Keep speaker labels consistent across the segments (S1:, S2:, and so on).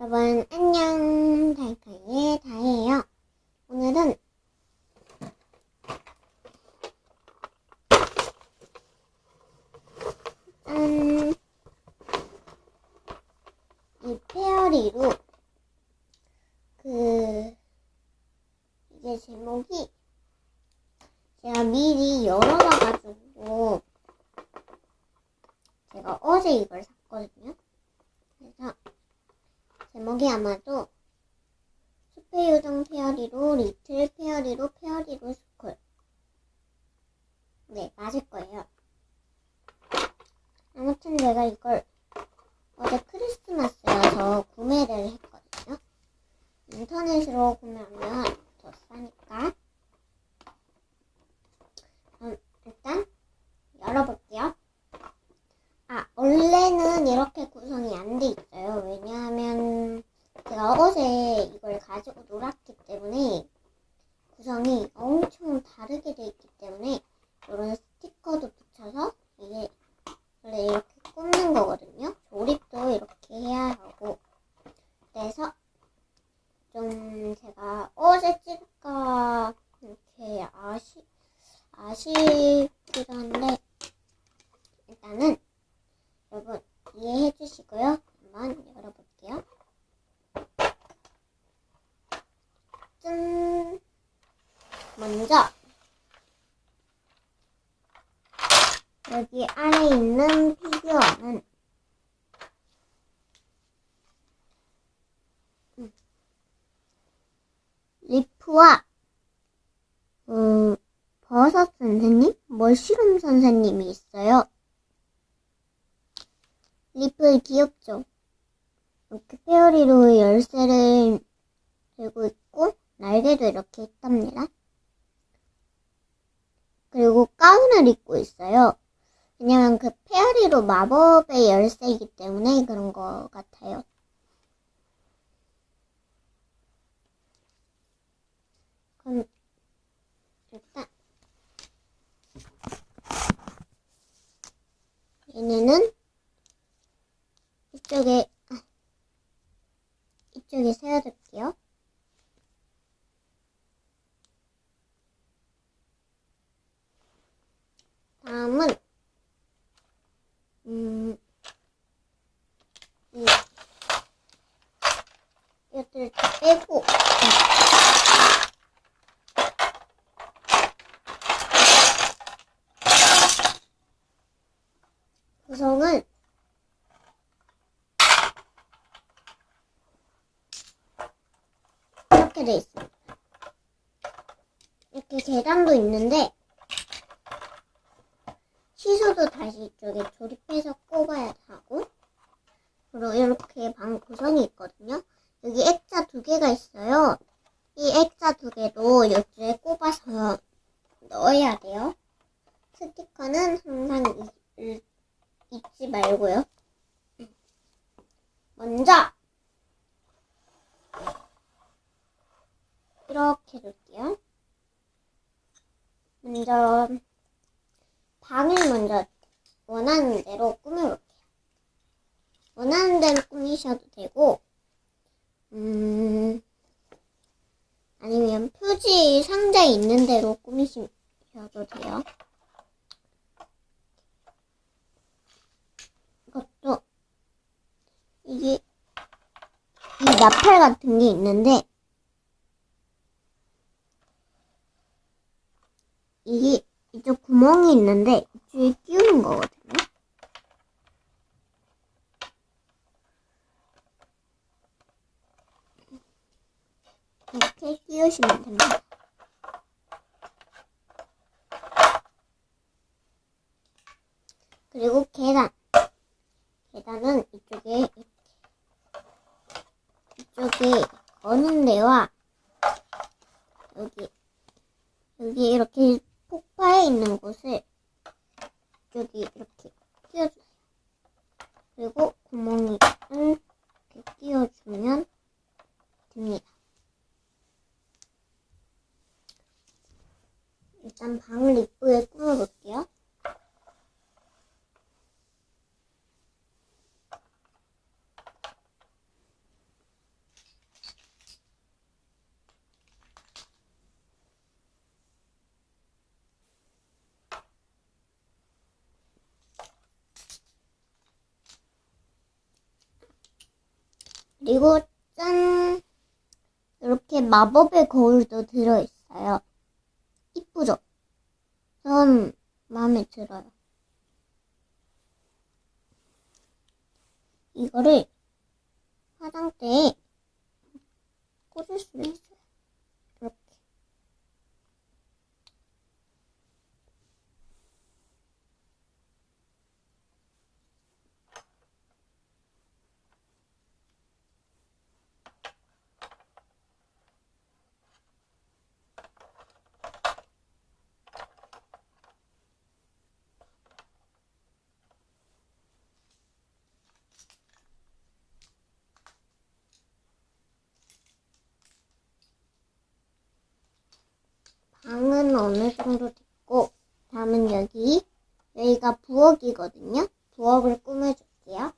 S1: 여러분 안녕 달카이의 다예요. 오늘은 짠! 이 페어리로 그 이게 제목이 제가 미리 열어봐가지고 제가 어제 이걸 샀거든요. 제목이 아마도 숲의 요정 페어리로 리틀 페어리로 페어리로 스쿨. 네 맞을 거예요. 아무튼 제가 이걸 어제 크리스마스여서 구매를 했거든요 인터넷으로 구매하면 더 싸니까 그럼 일단 열어볼게요 아, 원래는 이렇게 구성이 안 돼 있어요. 왜냐하면 제가 어제 이걸 가지고 놀았기 때문에 구성이 엄청 다르게 돼 있기 때문에 이런 스티커도 붙여서 이게 원래 이렇게 꽂는 거거든요. 조립도 이렇게 해야 하고 그래서 좀 제가 어제 찍을까 이렇게 아시 아쉽기도 한데 일단은 여러분 이해해 주시고요. 한번 열어볼게요. 짠! 먼저 여기 아래 있는 피규어는 음, 리프와 음, 버섯 선생님, 머시룸 선생님이 있어요. 리플 귀엽죠? 이렇게 페어리로 열쇠를 들고 있고 날개도 이렇게 있답니다. 그리고 가운을 입고 있어요. 왜냐면 그 페어리로 마법의 열쇠이기 때문에 그런 것 같아요. 그럼 일단 얘네는 이쪽에 아, 이쪽에 세워둘게요. 다음은 음, 이 이것들을 다 빼고 구성은 이렇게 돼 있습니다. 이렇게 계단도 있는데 시소도 다시 이쪽에 조립해서 꼽아야 하고 그리고 이렇게 방 구성이 있거든요. 여기 액자 두 개가 있어요. 이 액자 두 개도 이쪽에 꼽아서 넣어야 돼요. 스티커는 항상 잊, 잊지 말고요. 먼저 이렇게 놓을게요. 먼저 방을 먼저 원하는 대로 꾸며볼게요. 원하는 대로 꾸미셔도 되고, 음, 아니면 표지 상자에 있는 대로 꾸미셔도 돼요. 이것도, 이게, 이 나팔 같은 게 있는데, 이게 이쪽 구멍이 있는데 이쪽에 끼우는 거거든요. 이렇게 끼우시면 됩니다. 그리고 계단. 계단은 이쪽에 이렇게 이쪽에 거는 데와 여기 여기 이렇게 폭파에 있는 곳을 여기 이렇게 끼워주세요. 그리고 구멍을 이렇게 끼워주면 됩니다. 일단 방을 이쁘게 꾸며볼게요. 그리고 짠! 이렇게 마법의 거울도 들어있어요. 이쁘죠? 전 마음에 들어요. 이거를 화장대에 꽂을 수 있어요. 이렇게. 방은 어느 정도 됐고, 다음은 여기, 여기가 부엌이거든요. 부엌을 꾸며줄게요.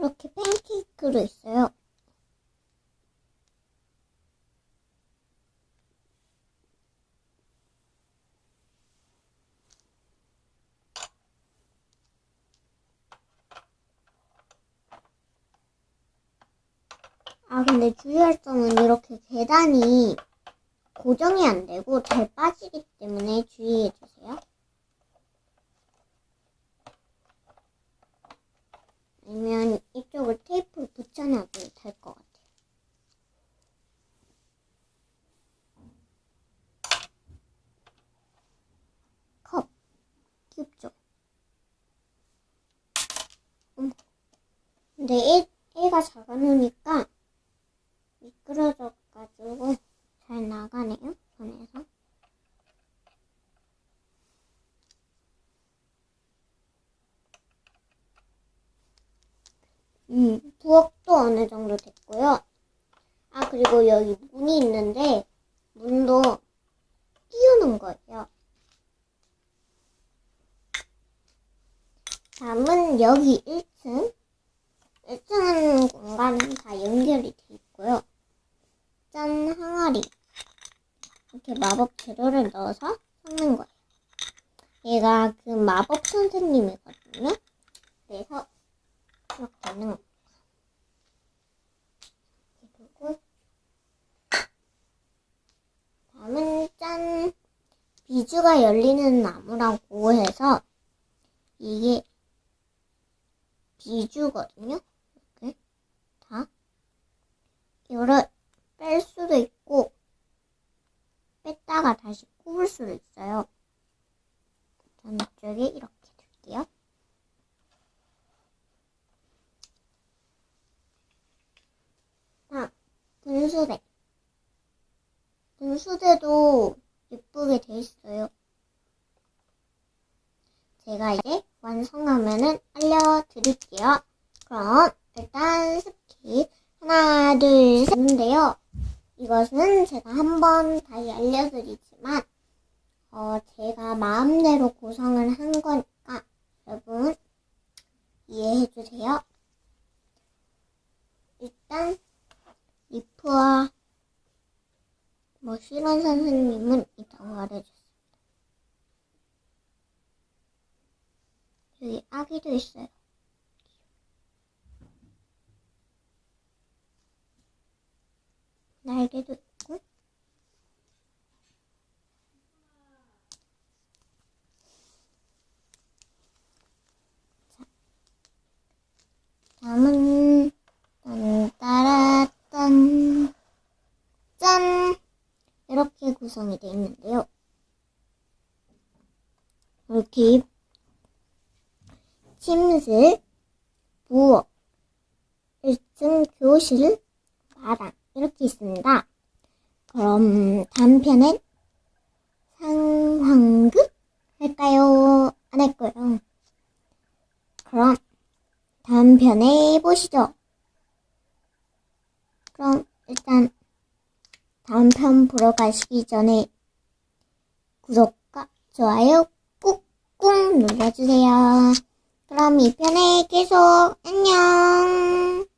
S1: 이렇게 팬케이크로 있어요. 아, 근데 주의할 점은 이렇게 계단이 고정이 안 되고 잘 빠지기 때문에 주의해 주세요. 아니면 이쪽을 테이프로 붙여놔도 될 것 같아요. 컵. 귀엽죠? 음. 근데 애, 애가 작아놓으니까 미끄러져가지고 잘 나가네요, 손에서. 음, 부엌도 어느 정도 됐고요. 아, 그리고 여기 문이 있는데, 문도 띄우는 거예요. 다음은 여기 1층. 1층은 공간은 다 연결이 돼 있고요. 짠, 항아리. 이렇게 마법 재료를 넣어서 섞는 거예요. 얘가 그 마법 선생님이거든요. 그래서 이렇게 하는 그리고 다음은 짠 비주가 열리는 나무라고 해서 이게 비주거든요. 이렇게 다 이거를 뺄 수도 있고 뺐다가 다시 꼽을 수도 있어요. 전 이쪽에 이렇게 둘게요. 아, 분수대. 분수대도 예쁘게 돼 있어요. 제가 이제 완성하면은 알려드릴게요. 그럼 일단 스킵 하나, 둘, 셋 인데요. 이것은 제가 한번 다시 알려드리지만 어, 제가 마음대로 구성을 한 거니까 여러분 이해해 주세요. 일단 리프와 뭐 실원 선생님은 이따가 말해줬습니다. 여기 아기도 있어요. 날개도 있고 자, 다음은 딴따라딴 짠! 이렇게 구성이 되어 있는데요. 이렇게 침실, 부엌, 1층 교실, 마당 이렇게 있습니다. 그럼 다음 편엔 상황극 할까요? 안 할 거예요. 그럼 다음 편에 보시죠. 그럼 일단 다음 편 보러 가시기 전에 구독과 좋아요 꾹꾹 눌러주세요. 그럼 이 편에 계속 안녕.